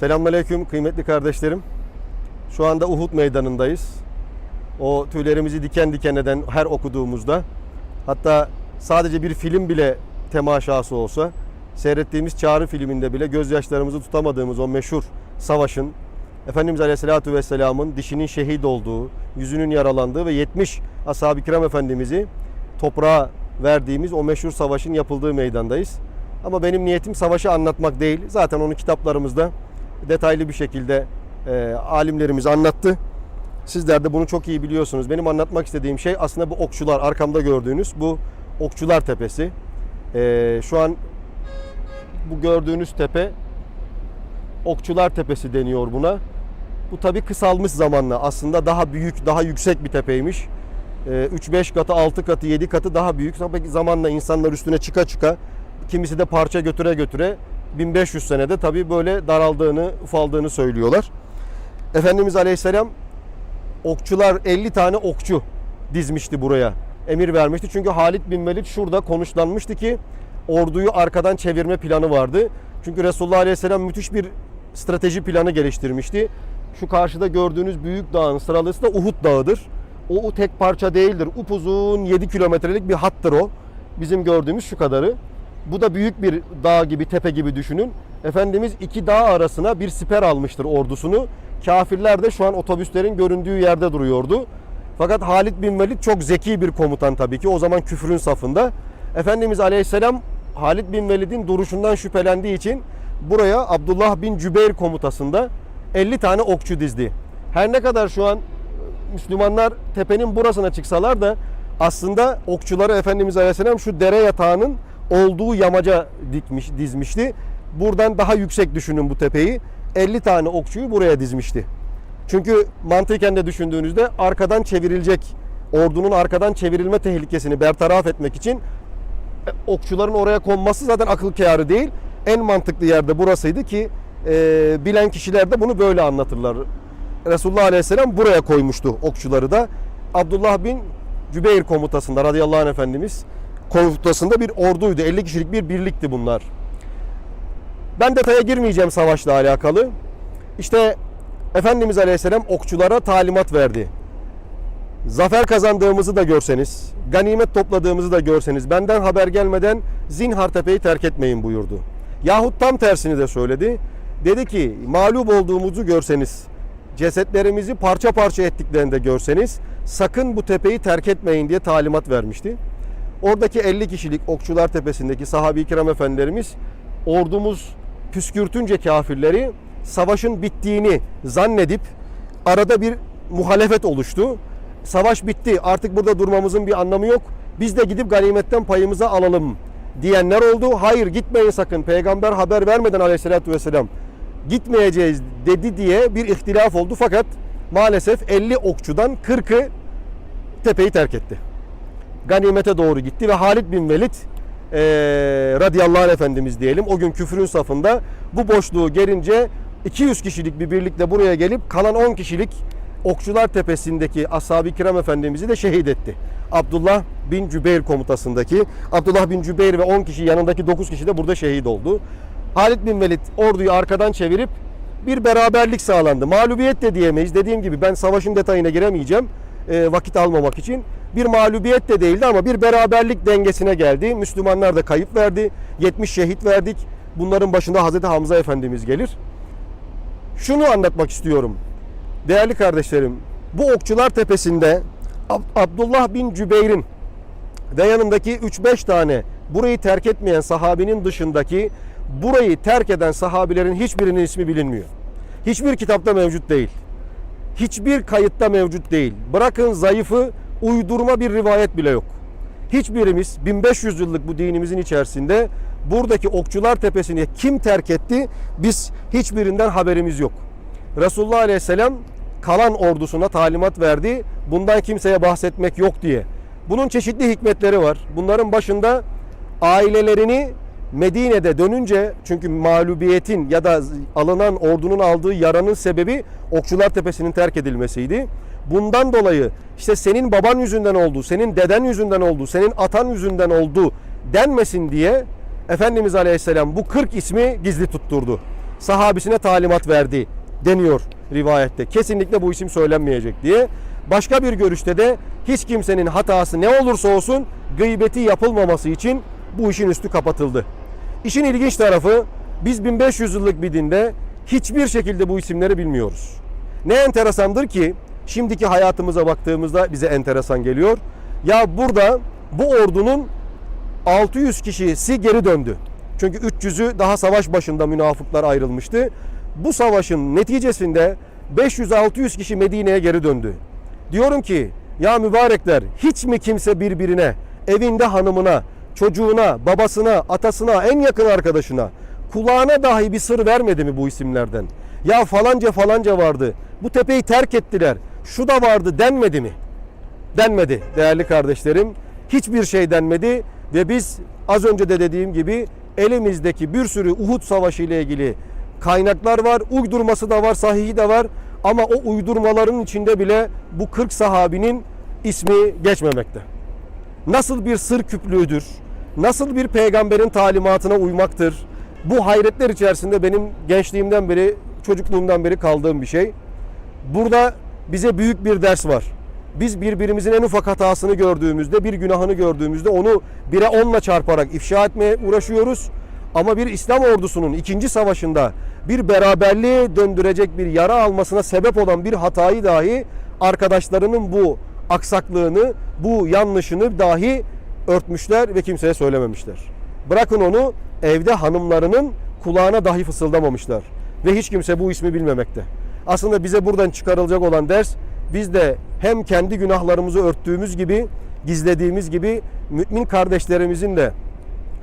Selamünaleyküm kıymetli kardeşlerim. Şu anda Uhud meydanındayız. O tüylerimizi diken diken eden her okuduğumuzda hatta sadece bir film bile temaşası olsa seyrettiğimiz Çağrı filminde bile gözyaşlarımızı tutamadığımız o meşhur savaşın Efendimiz Aleyhisselatü Vesselam'ın dişinin şehit olduğu, yüzünün yaralandığı ve 70 ashab-ı kiram efendimizi toprağa verdiğimiz o meşhur savaşın yapıldığı meydandayız. Ama benim niyetim savaşı anlatmak değil. Zaten onu kitaplarımızda detaylı bir şekilde e, alimlerimiz anlattı. Sizler de bunu çok iyi biliyorsunuz. Benim anlatmak istediğim şey aslında bu okçular, arkamda gördüğünüz bu okçular tepesi. E, şu an bu gördüğünüz tepe okçular tepesi deniyor buna. Bu tabi kısalmış zamanla aslında daha büyük, daha yüksek bir tepeymiş. E, 3-5 katı, 6 katı, 7 katı daha büyük. Tabii zamanla insanlar üstüne çıka çıka kimisi de parça götüre götüre 1500 senede tabi böyle daraldığını, ufaldığını söylüyorlar. Efendimiz Aleyhisselam okçular 50 tane okçu dizmişti buraya. Emir vermişti. Çünkü Halid bin Velid şurada konuşlanmıştı ki orduyu arkadan çevirme planı vardı. Çünkü Resulullah Aleyhisselam müthiş bir strateji planı geliştirmişti. Şu karşıda gördüğünüz büyük dağın sıralısı da Uhud Dağı'dır. O tek parça değildir. Upuzun 7 kilometrelik bir hattır o. Bizim gördüğümüz şu kadarı. Bu da büyük bir dağ gibi, tepe gibi düşünün. Efendimiz iki dağ arasına bir siper almıştır ordusunu. Kafirler de şu an otobüslerin göründüğü yerde duruyordu. Fakat Halid bin Velid çok zeki bir komutan tabii ki. O zaman küfrün safında. Efendimiz Aleyhisselam Halid bin Velid'in duruşundan şüphelendiği için buraya Abdullah bin Cübeyr komutasında 50 tane okçu dizdi. Her ne kadar şu an Müslümanlar tepenin burasına çıksalar da aslında okçuları Efendimiz Aleyhisselam şu dere yatağının olduğu yamaca dikmiş, dizmişti. Buradan daha yüksek düşünün bu tepeyi. 50 tane okçuyu buraya dizmişti. Çünkü mantıken de düşündüğünüzde arkadan çevrilecek, ordunun arkadan çevrilme tehlikesini bertaraf etmek için e, okçuların oraya konması zaten akıl kârı değil. En mantıklı yerde burasıydı ki e, bilen kişiler de bunu böyle anlatırlar. Resulullah Aleyhisselam buraya koymuştu okçuları da. Abdullah bin Cübeyr komutasında radıyallahu anh efendimiz komutasında bir orduydu. 50 kişilik bir birlikti bunlar. Ben detaya girmeyeceğim savaşla alakalı. İşte Efendimiz Aleyhisselam okçulara talimat verdi. Zafer kazandığımızı da görseniz, ganimet topladığımızı da görseniz, benden haber gelmeden zinhar tepeyi terk etmeyin buyurdu. Yahut tam tersini de söyledi. Dedi ki mağlup olduğumuzu görseniz, cesetlerimizi parça parça ettiklerini de görseniz sakın bu tepeyi terk etmeyin diye talimat vermişti. Oradaki 50 kişilik Okçular Tepesi'ndeki sahabi kiram efendilerimiz ordumuz püskürtünce kafirleri savaşın bittiğini zannedip arada bir muhalefet oluştu. Savaş bitti artık burada durmamızın bir anlamı yok. Biz de gidip ganimetten payımızı alalım diyenler oldu. Hayır gitmeyin sakın peygamber haber vermeden aleyhissalatü vesselam gitmeyeceğiz dedi diye bir ihtilaf oldu. Fakat maalesef 50 okçudan 40'ı tepeyi terk etti ganimete doğru gitti ve Halid bin Velid e, radıyallahu anh efendimiz diyelim o gün küfrün safında bu boşluğu gelince 200 kişilik bir birlikle buraya gelip kalan 10 kişilik Okçular Tepesi'ndeki ashab-ı kiram efendimizi de şehit etti. Abdullah bin Cübeyr komutasındaki Abdullah bin Cübeyr ve 10 kişi yanındaki 9 kişi de burada şehit oldu. Halid bin Velid orduyu arkadan çevirip bir beraberlik sağlandı. Mağlubiyet de diyemeyiz. Dediğim gibi ben savaşın detayına giremeyeceğim e, vakit almamak için bir mağlubiyet de değildi ama bir beraberlik dengesine geldi. Müslümanlar da kayıp verdi. 70 şehit verdik. Bunların başında Hazreti Hamza Efendimiz gelir. Şunu anlatmak istiyorum. Değerli kardeşlerim, bu Okçular Tepesi'nde Ab- Abdullah bin Cübeyr'in ve yanındaki 3-5 tane burayı terk etmeyen sahabinin dışındaki burayı terk eden sahabilerin hiçbirinin ismi bilinmiyor. Hiçbir kitapta mevcut değil hiçbir kayıtta mevcut değil. Bırakın zayıfı uydurma bir rivayet bile yok. Hiçbirimiz 1500 yıllık bu dinimizin içerisinde buradaki Okçular Tepesi'ni kim terk etti biz hiçbirinden haberimiz yok. Resulullah Aleyhisselam kalan ordusuna talimat verdi. Bundan kimseye bahsetmek yok diye. Bunun çeşitli hikmetleri var. Bunların başında ailelerini Medine'de dönünce çünkü mağlubiyetin ya da alınan ordunun aldığı yaranın sebebi Okçular Tepesi'nin terk edilmesiydi. Bundan dolayı işte senin baban yüzünden oldu, senin deden yüzünden oldu, senin atan yüzünden oldu denmesin diye Efendimiz Aleyhisselam bu 40 ismi gizli tutturdu. sahabisine talimat verdi deniyor rivayette. Kesinlikle bu isim söylenmeyecek diye. Başka bir görüşte de hiç kimsenin hatası ne olursa olsun gıybeti yapılmaması için bu işin üstü kapatıldı. İşin ilginç tarafı biz 1500 yıllık bir dinde hiçbir şekilde bu isimleri bilmiyoruz. Ne enteresandır ki şimdiki hayatımıza baktığımızda bize enteresan geliyor. Ya burada bu ordunun 600 kişisi geri döndü. Çünkü 300'ü daha savaş başında münafıklar ayrılmıştı. Bu savaşın neticesinde 500-600 kişi Medine'ye geri döndü. Diyorum ki ya mübarekler hiç mi kimse birbirine, evinde hanımına, çocuğuna, babasına, atasına, en yakın arkadaşına kulağına dahi bir sır vermedi mi bu isimlerden? Ya falanca falanca vardı. Bu tepeyi terk ettiler. Şu da vardı denmedi mi? denmedi değerli kardeşlerim. Hiçbir şey denmedi ve biz az önce de dediğim gibi elimizdeki bir sürü Uhud Savaşı ile ilgili kaynaklar var. Uydurması da var, sahihi de var. Ama o uydurmaların içinde bile bu 40 sahabinin ismi geçmemekte. Nasıl bir sır küplüğüdür? Nasıl bir peygamberin talimatına uymaktır? Bu hayretler içerisinde benim gençliğimden beri, çocukluğumdan beri kaldığım bir şey. Burada bize büyük bir ders var. Biz birbirimizin en ufak hatasını gördüğümüzde, bir günahını gördüğümüzde onu bire onla çarparak ifşa etmeye uğraşıyoruz. Ama bir İslam ordusunun ikinci savaşında bir beraberliğe döndürecek bir yara almasına sebep olan bir hatayı dahi arkadaşlarının bu aksaklığını, bu yanlışını dahi örtmüşler ve kimseye söylememişler. Bırakın onu evde hanımlarının kulağına dahi fısıldamamışlar. Ve hiç kimse bu ismi bilmemekte. Aslında bize buradan çıkarılacak olan ders biz de hem kendi günahlarımızı örttüğümüz gibi, gizlediğimiz gibi mümin kardeşlerimizin de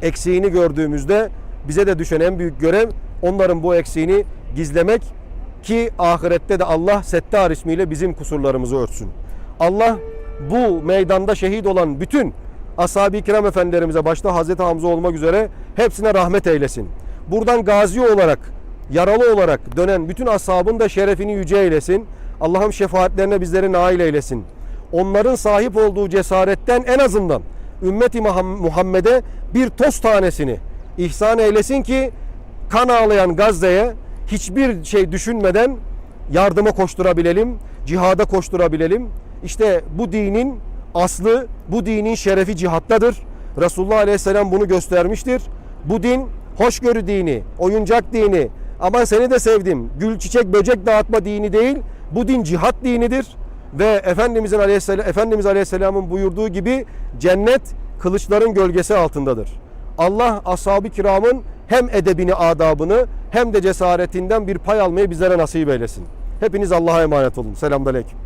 eksiğini gördüğümüzde bize de düşen en büyük görev onların bu eksiğini gizlemek ki ahirette de Allah Settar ismiyle bizim kusurlarımızı örtsün. Allah bu meydanda şehit olan bütün ashab-ı kiram efendilerimize başta Hazreti Hamza olmak üzere hepsine rahmet eylesin. Buradan gazi olarak, yaralı olarak dönen bütün ashabın da şerefini yüce eylesin. Allah'ım şefaatlerine bizleri nail eylesin. Onların sahip olduğu cesaretten en azından ümmeti Muhammed'e bir toz tanesini ihsan eylesin ki kan ağlayan Gazze'ye hiçbir şey düşünmeden yardıma koşturabilelim, cihada koşturabilelim. İşte bu dinin aslı, bu dinin şerefi cihattadır. Resulullah Aleyhisselam bunu göstermiştir. Bu din hoşgörü dini, oyuncak dini, aman seni de sevdim, gül çiçek böcek dağıtma dini değil. Bu din cihat dinidir ve Efendimizin Aleyhisselam Efendimiz Aleyhisselam'ın buyurduğu gibi cennet kılıçların gölgesi altındadır. Allah ashab-ı kiramın hem edebini, adabını hem de cesaretinden bir pay almayı bizlere nasip eylesin. Hepiniz Allah'a emanet olun. Selamünaleyküm.